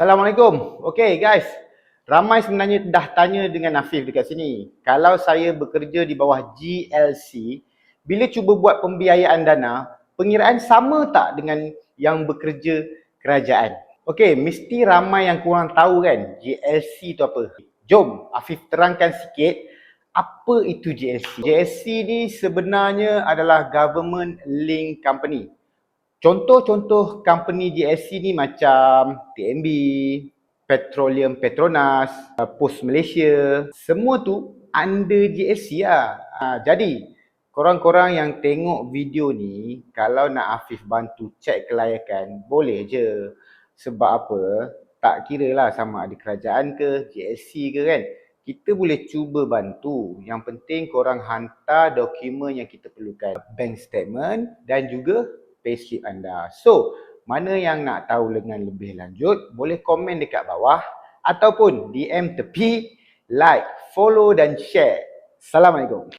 Assalamualaikum. Okay guys, ramai sebenarnya dah tanya dengan Nafif dekat sini. Kalau saya bekerja di bawah GLC, bila cuba buat pembiayaan dana, pengiraan sama tak dengan yang bekerja kerajaan? Okay, mesti ramai yang kurang tahu kan GLC tu apa. Jom Afif terangkan sikit apa itu GLC. GLC ni sebenarnya adalah Government Link Company. Contoh-contoh company GSC ni macam TNB, Petroleum Petronas, uh, Pos Malaysia, semua tu under GSC lah. Ha, jadi, korang-korang yang tengok video ni, kalau nak Afif bantu cek kelayakan, boleh je. Sebab apa? Tak kira lah sama ada kerajaan ke, GSC ke kan. Kita boleh cuba bantu. Yang penting korang hantar dokumen yang kita perlukan. Bank statement dan juga payslip anda. So, mana yang nak tahu dengan lebih lanjut, boleh komen dekat bawah ataupun DM tepi, like, follow dan share. Assalamualaikum.